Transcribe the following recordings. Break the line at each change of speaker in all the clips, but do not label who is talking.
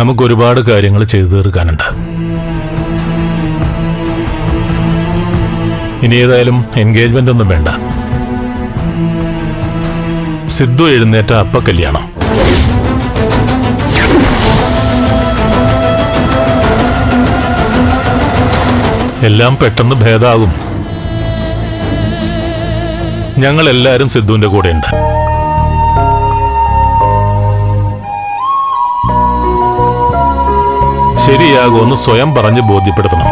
നമുക്ക് ഒരുപാട് കാര്യങ്ങൾ ചെയ്തു തീർക്കാനുണ്ട്. ഇനി ഏതായാലും എൻഗേജ്മെന്റ് ഒന്നും വേണ്ട. സിദ്ധു എഴുന്നേറ്റ അപ്പ കല്യാണം. എല്ലാം പെട്ടെന്ന് ഭേദാകും. ഞങ്ങൾ എല്ലാവരും സിദ്ധുവിന്റെ കൂടെയുണ്ട്. ശരിയാകുമെന്ന് സ്വയം പറഞ്ഞ് ബോധ്യപ്പെടുത്തണം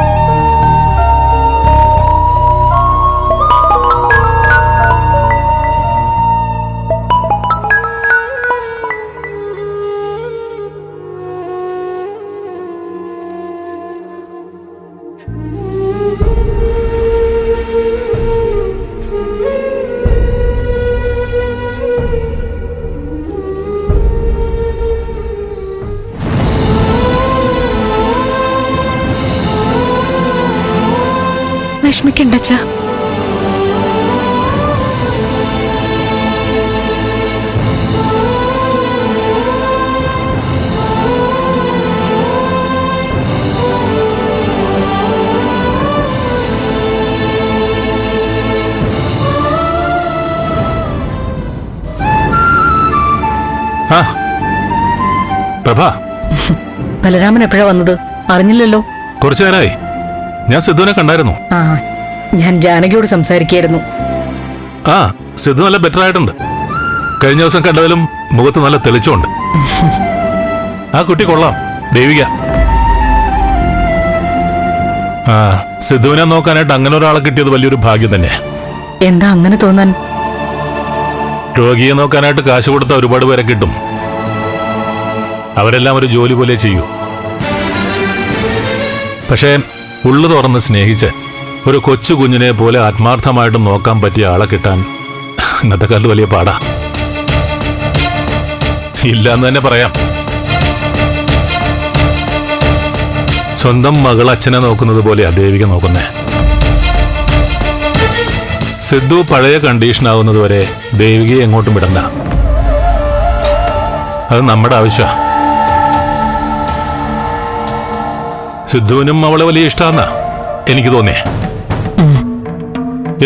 വിഷമിക്കണ്ടച്ച.
ആ പ്രഭ.
ബലരാമൻ എപ്പോഴാ വന്നത്? അറിഞ്ഞില്ലല്ലോ.
കുറച്ചു നേരമായി ഞാൻ സിദ്ധുവിനെ കണ്ടായിരുന്നു.
ആ ഞാൻ ജാനകിയോട് സംസാരിക്കായിരുന്നു.
ആ സിദ്ധു നല്ല ബെറ്റർ ആയിട്ടുണ്ട്. കഴിഞ്ഞ ദിവസം കണ്ടതിലും മുഖത്ത് നല്ല തെളിച്ചമുണ്ട്. ആ കുട്ടി കൊള്ളാം ദേവിക. ആ സിദ്ധുവിനെ നോക്കാനായിട്ട് അങ്ങനെ ഒരാളെ കിട്ടിയത് വലിയൊരു ഭാഗ്യം തന്നെ
എന്താ അങ്ങനെ തോന്നാൻ?
രോഗിയെ നോക്കാനായിട്ട് കാശ് കൊടുത്ത ഒരുപാട് പേരെ കിട്ടും. അവരെല്ലാം ഒരു ജോലി പോലെ ചെയ്യൂ. പക്ഷേ ഉള്ളു തുറന്ന് സ്നേഹിച്ച് ഒരു കൊച്ചു കുഞ്ഞിനെ പോലെ ആത്മാർത്ഥമായിട്ട് നോക്കാൻ പറ്റിയ ആളെ കിട്ടാൻ ഇന്നത്തെ കാലത്ത് വലിയ പാടാ. ഇല്ലാന്ന് തന്നെ പറയാം. സ്വന്തം മകൾ അച്ഛനെ നോക്കുന്നത് പോലെയാ ദേവിക നോക്കുന്നേ. സിദ്ധു പഴയ കണ്ടീഷൻ ആവുന്നത് വരെ ദേവികയെ എങ്ങോട്ടും വിടണ്ട. അത് നമ്മുടെ ആവശ്യമാണ് സിദ്ധുവിനും അവളെ വലിയ ഇഷ്ടമാന്നാ എനിക്ക് തോന്നിയേ.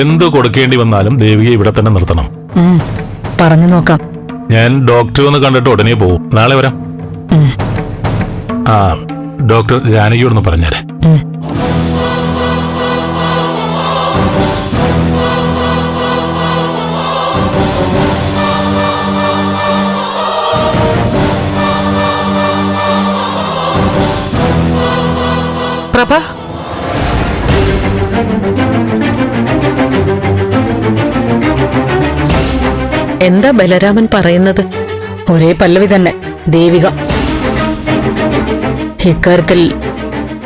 എന്ത് കൊടുക്കേണ്ടി വന്നാലും ദേവിയെ ഇവിടെ തന്നെ നിർത്തണം.
പറഞ്ഞു നോക്കാം.
ഞാൻ ഡോക്ടറെ ഒന്ന് കണ്ടിട്ട് ഉടനെ പോവും. നാളെ വരാം. ആ ഡോക്ടർ ജാനകിയോടൊന്ന് പറഞ്ഞേരെ.
എന്താ ബലരാമൻ പറയുന്നത്?
ഒരേ പല്ലവി തന്നെ ദേവിക. ഇക്കാര്യത്തിൽ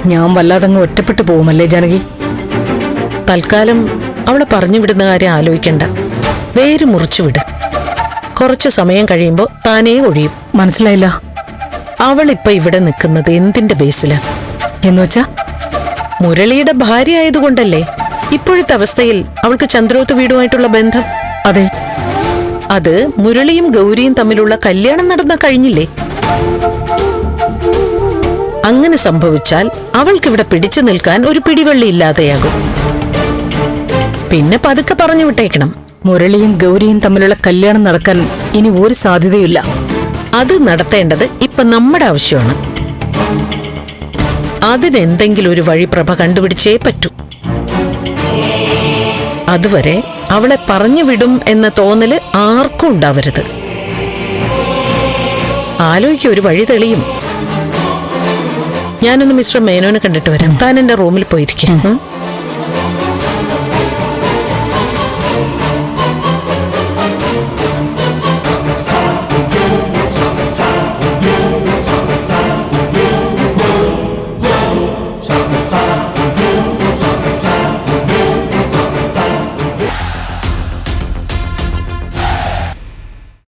ഞാൻ വല്ലാതങ്ങ് ഒറ്റപ്പെട്ടു പോകുമല്ലേ ജാനകി?
തൽക്കാലം അവളെ പറഞ്ഞു വിടുന്ന കാര്യം ആലോചിക്കണ്ട. വേര് മുറിച്ചു വിട്. കുറച്ചു സമയം കഴിയുമ്പോൾ താനേ ഒഴിയും.
മനസ്സിലായില്ല.
അവൾ ഇപ്പൊ ഇവിടെ നിൽക്കുന്നത് എന്തിന്റെ ബേസിലാ?
എന്നുവെച്ചാ
മുരളിയുടെ ഭാര്യ ആയതുകൊണ്ടല്ലേ? ഇപ്പോഴത്തെ അവസ്ഥയിൽ അവൾക്ക് ചന്ദ്രോത്ത് വീടുമായിട്ടുള്ള ബന്ധം?
അതെ.
അത് മുരളിയും ഗൗരിയും തമ്മിലുള്ള കല്യാണം നടന്ന കഴിഞ്ഞില്ലേ? അങ്ങനെ സംഭവിച്ചാൽ അവൾക്കിവിടെ പിടിച്ചു നിൽക്കാൻ ഒരു പിടിവള്ളി ഇല്ലാതെയാകും. പിന്നെ പതുക്കെ പറഞ്ഞു വിട്ടേക്കണം.
മുരളിയും ഗൗരിയും തമ്മിലുള്ള കല്യാണം നടക്കാൻ ഇനി ഒരു സാധ്യതയില്ല
അത് നടത്തേണ്ടത് ഇപ്പൊ നമ്മുടെ ആവശ്യമാണ്. അതിനെന്തെങ്കിലും ഒരു വഴി പ്രഭ കണ്ടുപിടിച്ചേ പറ്റൂ. അതുവരെ അവളെ പറഞ്ഞു വിടും എന്ന തോന്നൽ ആർക്കും ഉണ്ടാവരുത്. ആലോചിക്ക ഒരു വഴി തെളിയും. ഞാനൊന്ന് മിസ്റ്റർ മേനോനെ കണ്ടിട്ട് വരാം. താൻ എന്റെ റൂമിൽ പോയിരിക്കും.